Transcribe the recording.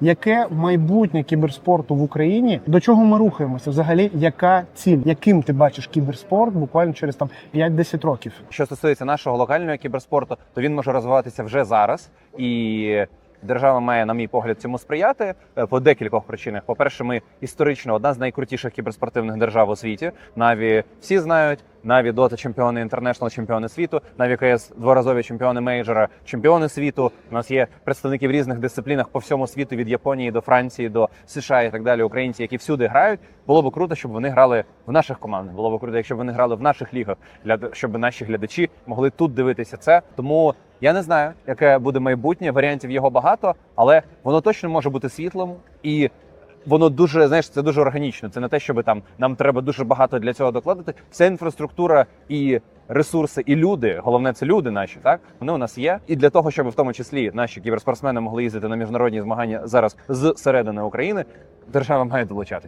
Яке майбутнє кіберспорту в Україні? До чого ми рухаємося? Взагалі, яка ціль? Яким ти бачиш кіберспорт буквально через там 5-10 років? Що стосується нашого локального кіберспорту, то він може розвиватися вже зараз, і держава має, на мій погляд, цьому сприяти е, по декількох причинах. По-перше, ми історично одна з найкрутіших кіберспортивних держав у світі. Наві всі знають. Наві дота чемпіони інтернешнл, чемпіони світу, Наві КС дворазові чемпіони мейджора, чемпіони світу. У нас є представники в різних дисциплінах по всьому світу від Японії до Франції до США і так далі. Українці, які всюди грають. Було б круто, щоб вони грали в наших командах. Було б круто, якщо б вони грали в наших лігах, для щоб наші глядачі могли тут дивитися це. Тому я не знаю, яке буде майбутнє. Варіантів його багато, але воно точно може бути світлим і. Воно дуже знаєш, це дуже органічно. Це не те, щоб там нам треба дуже багато для цього докладати. Вся інфраструктура і ресурси, і люди. Головне, це люди наші. Так вони у нас є. І для того, щоб в тому числі наші кіберспортсмени могли їздити на міжнародні змагання зараз з середини України, держава має долучатися.